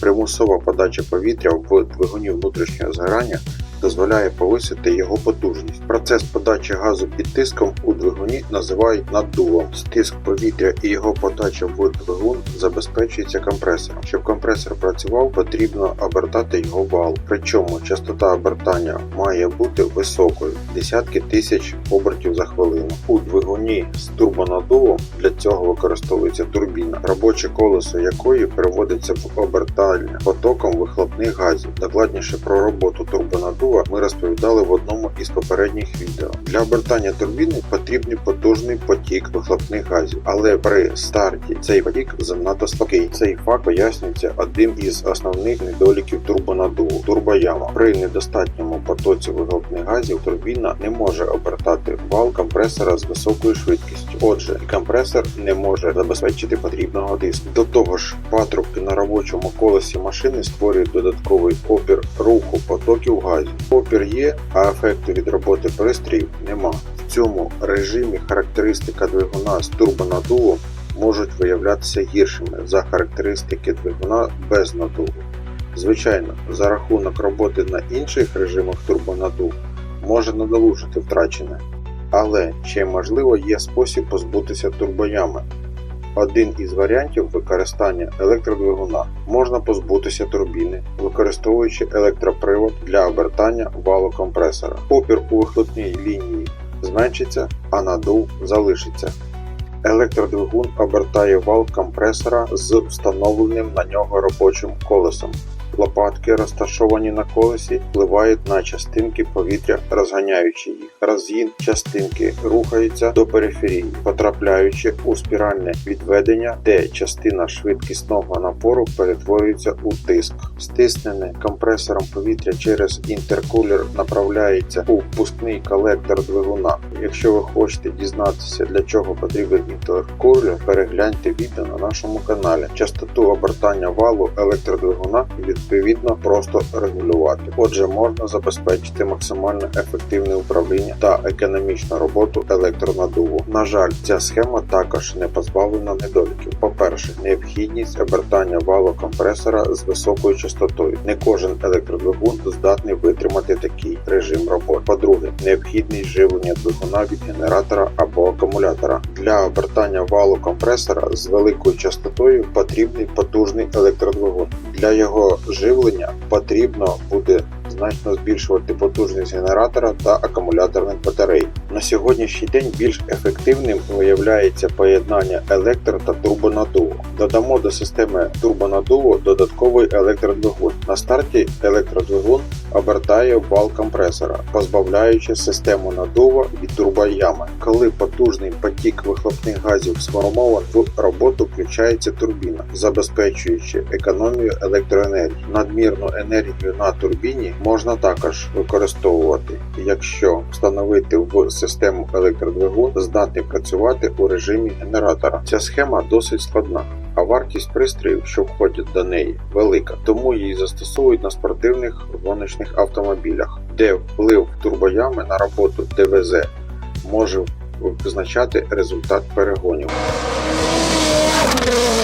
Примусова подача повітря в двигуні внутрішнього згорання дозволяє повисити його потужність. Процес подачі газу під тиском у двигуні називають наддувом. Стиск повітря і його подача в двигун забезпечується компресором. Щоб компресор працював, потрібно обертати його вал. Причому частота обертання має бути високою десятки тисяч обертів за хвилину. У двигуні з турбонаддувом для цього використовується турбіна, робоче колесо якої переводиться в обертання потоком вихлопних газів. Докладніше про роботу турбонаддува ми розповідали в одному із попередніх відео. Для обертання турбіни потрібний потужний потік вихлопних газів, але при старті цей потік занадто слабкий. Цей факт пояснюється одним із основних недоліків турбонаддуву – турбояма. При недостатньому потоці вихлопних газів турбіна не може обертати вал компресора з високою швидкістю. Отже, компресор не може забезпечити потрібного тиску. До того ж, патрубки на робочому колесі машини створюють додатковий опір руху потоків газів. Опір є, а ефекту від роботи пристроїв нема. В цьому режимі характеристика двигуна з турбонаддувом можуть виявлятися гіршими за характеристики двигуна без наддуву. Звичайно, за рахунок роботи на інших режимах турбонаддуву може надолужити втрачене. Але ще можливо є спосіб позбутися турбоями. Один із варіантів використання електродвигуна можна позбутися турбіни, використовуючи електропривод для обертання валу компресора. Опір у вихлопній лінії зменшиться, а надув залишиться. Електродвигун обертає вал компресора з встановленим на нього робочим колесом. Лопатки, розташовані на колесі, впливають на частинки повітря, розганяючи їх. Розгін частинки рухається до периферії, потрапляючи у спіральне відведення, де частина швидкісного напору перетворюється у тиск. Стиснене компресором повітря через інтеркулер направляється у впускний колектор двигуна. Якщо ви хочете дізнатися, для чого потрібен інтеркулер, перегляньте відео на нашому каналі. Частоту обертання валу електродвигуна відповідно просто регулювати. Отже, можна забезпечити максимально ефективне управління та економічну роботу електронаддуву. На жаль, ця схема також не позбавлена недоліків. По-перше, необхідність обертання валу компресора з високою частотою. Не кожен електродвигун здатний витримати такий режим роботи. По-друге, необхідність живлення двигуна від генератора або акумулятора. Для обертання валу компресора з великою частотою потрібний потужний електродвигун. Для його живлення потрібно буде значно збільшувати потужність генератора та акумуляторних батарей. На сьогоднішній день більш ефективним виявляється поєднання електро та турбонаддуву. Додамо до системи турбонаддуву додатковий електродвигун. На старті електродвигун обертає вал компресора, позбавляючи систему наддува від турбоями. Коли потужний потік вихлопних газів сформований в роботу, включається турбіна, забезпечуючи економію електроенергії. Надмірну енергію на турбіні можна також використовувати, якщо встановити в систему електродвигун, здатний працювати у режимі генератора. Ця схема досить складна. А вартість пристроїв, що входять до неї, велика, тому її застосовують на спортивних гоночних автомобілях, де вплив турбоями на роботу ДВЗ може визначати результат перегонів. Andrew.